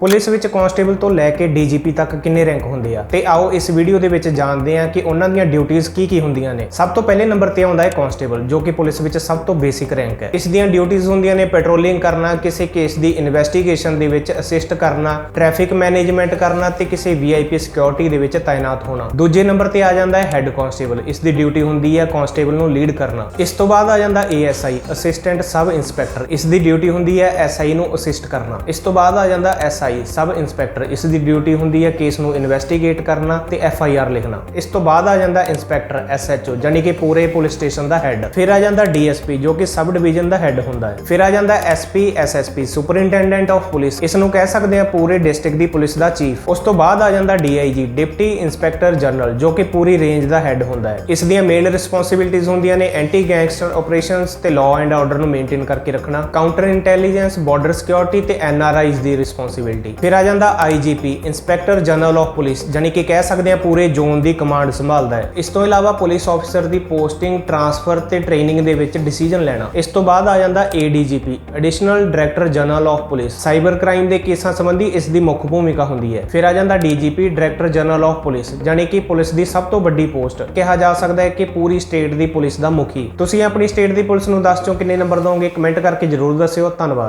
Police ਵਿੱਚ constable ਤੋਂ ਲੈ ਕੇ ਡੀਜੀਪੀ ਤੱਕ ਕਿੰਨੇ ਰੈਂਕ ਹੁੰਦੇ ਆ? ਤੇ ਆਓ ਇਸ ਵੀਡੀਓ ਦੇ ਵਿੱਚ ਜਾਣਦੇ ਆ ਕਿ ਉਹਨਾਂ ਦੀਆਂ ਡਿਊਟੀਆਂ ਕੀ ਕੀ ਹੁੰਦੀਆਂ ਨੇ। ਸਭ ਤੋਂ ਪਹਿਲੇ ਨੰਬਰ ਤੇ ਆਉਂਦਾ ਹੈ ਕਾਂਸਟੇਬਲ ਜੋ ਕਿ ਪੁਲਿਸ ਵਿੱਚ ਸਭ ਤੋਂ ਬੇਸਿਕ ਰੈਂਕ ਹੈ। ਇਸ ਦੀਆਂ ਡਿਊਟੀਆਂ ਹੁੰਦੀਆਂ ਨੇ ਪੈਟਰੋਲਿੰਗ ਕਰਨਾ, ਕਿਸੇ ਕੇਸ ਦੀ ਇਨਵੈਸਟੀਗੇਸ਼ਨ ਦੇ ਵਿੱਚ ਅਸਿਸਟ ਕਰਨਾ, ਟ੍ਰੈਫਿਕ ਮੈਨੇਜਮੈਂਟ ਕਰਨਾ ਤੇ ਕਿਸੇ ਵੀਆਈਪੀ ਸਿਕਿਉਰਿਟੀ ਦੇ ਵਿੱਚ ਤਾਇਨਾਤ ਹੋਣਾ। ਦੂਜੇ ਨੰਬਰ ਤੇ ਆ ਜਾਂਦਾ ਹੈ ਹੈੱਡ ਕਾਂਸਟੇਬਲ ਇਸ ਦੀ ਡਿਊਟੀ ਹੁੰਦੀ ਹੈ ਕਾਂਸਟੇਬਲ ਨੂੰ ਲੀਡ ਕਰਨਾ। ਇਸ ਤੋਂ ਬਾਅਦ ਆ ਜਾਂਦਾ ਏਐਸਆਈ ਅਸਿਸਟੈਂਟ ਸਬ ਇੰਸਪੈਕਟਰ ਇਸ ਦੀ ਡਿਊਟੀ ਹੁੰਦੀ ਹੈ ਐਸਆਈ ਨੂੰ ਅਸਿਸਟ ਕਰਨਾ। ਇਸ ਤੋਂ ਬਾਅਦ ਆ ਜਾਂਦਾ ਐਸ ਐਸਆਈ ਸਬ ਇੰਸਪੈਕਟਰ ਇਸ ਦੀ ਡਿਊਟੀ ਹੁੰਦੀ ਹੈ ਕੇਸ ਨੂੰ ਇਨਵੈਸਟੀਗੇਟ ਕਰਨਾ ਤੇ ਐਫਆਈਆਰ ਲਿਖਣਾ। ਇਸ ਤੋਂ ਬਾਅਦ ਆ ਜਾਂਦਾ ਇੰਸਪੈਕਟਰ ਐਸਐਚਓ ਜਾਨੀ ਕਿ ਪੂਰੇ ਪੁਲਿਸ ਸਟੇਸ਼ਨ ਦਾ ਹੈੱਡ। ਫਿਰ ਆ ਜਾਂਦਾ ਡੀਐਸਪੀ ਜੋ ਕਿ ਸਬ ਡਿਵੀਜ਼ਨ ਦਾ ਹੈੱਡ ਹੁੰਦਾ ਹੈ। ਫਿਰ ਆ ਜਾਂਦਾ SP SSP superintendent of police. ਇਸ ਨੂੰ ਕਹਿ ਸਕਦੇ ਆ ਪੂਰੇ ਡਿਸਟ੍ਰਿਕਟ ਦੀ ਪੁਲਿਸ ਦਾ ਚੀਫ। ਉਸ ਤੋਂ ਬਾਅਦ ਆ ਜਾਂਦਾ ਡੀਆਈਜੀ ਡਿਪਟੀ ਇੰਸਪੈਕਟਰ ਜਨਰਲ, ਜੋ ਕਿ ਪੂਰੀ ਰੇਂਜ ਦਾ ਹੈੱਡ ਹੁੰਦਾ ਹੈ। ਇਸ ਦੀਆਂ ਮੇਨ ਰਿਸਪੌਂਸਿਬਿਲਟੀਆਂ ਹੁੰਦੀਆਂ ਨੇ ਐਂਟੀ ਗੈਂਗਸਟਰ ਆਪਰੇਸ਼ਨਸ ਤੇ ਲਾਅ ਐਂਡ ਆਰਡਰ ਨੂੰ ਮੇਨਟੇਨ ਕਰਕੇ ਰੱਖਣਾ ਕਾਊਂਟਰ ਇੰਟੈਲੀਜੈਂਸ ਬਾਰਡਰ ਸਿਕਿਉਰਿਟੀ ਤੇ ਐਨਆਰਆਈਜ਼ ਦੀ ਰਿਸਪੌਂਸਿਬਿਲਟੀ ਫਿਰ ਆ ਜਾਂਦਾ IGP inspector general of police ਜਾਨੀ ਕਿ ਕਹਿ ਸਕਦੇ ਆ ਪੂਰੇ ਜ਼ੋਨ ਦੀ ਕਮਾਂਡ ਸੰਭਾਲਦਾ ਹੈ। ਇਸ ਤੋਂ ਇਲਾਵਾ ਪੁਲਿਸ ਆਫੀਸਰ ਦੀ ਪੋਸਟਿੰਗ ਟਰਾਂਸਫਰ ਤੇ ਟ੍ਰੇਨਿੰਗ ਦੇ ਵਿੱਚ ਡਿਸੀਜਨ ਲੈਣਾ। ਇਸ ਤੋਂ ਬਾਅਦ ਆ ਜਾਂਦਾ ADGP additional director general of police cyber crime ਦੇ ਕੇਸਾਂ ਸੰਬੰਧੀ ਇਸ ਦੀ ਮੁੱਖ ਭੂਮਿਕਾ ਹੁੰਦੀ ਹੈ। ਫਿਰ ਆ ਜਾਂਦਾ DGP director general of police ਜਾਨੀ ਕਿ ਪੁਲਿਸ ਦੀ ਸਭ ਤੋਂ ਵੱਡੀ ਪੋਸਟ। ਕਿਹਾ ਜਾ ਸਕਦਾ ਹੈ ਕਿ ਪੂਰੀ ਸਟੇਟ ਦੀ ਪੁਲਿਸ ਦਾ ਮੁਖੀ। ਤੁਸੀਂ ਆਪਣੀ ਸਟੇਟ ਦੀ ਪੁਲਿਸ ਨੂੰ ਦੱਸ ਚੋ ਕਿੰਨੇ ਨੰਬਰ ਦੋਗੇ? ਕਮੈਂਟ ਕਰਕੇ ਜਰੂਰ ਦੱਸਿਓ। ਧੰਨਵਾਦ।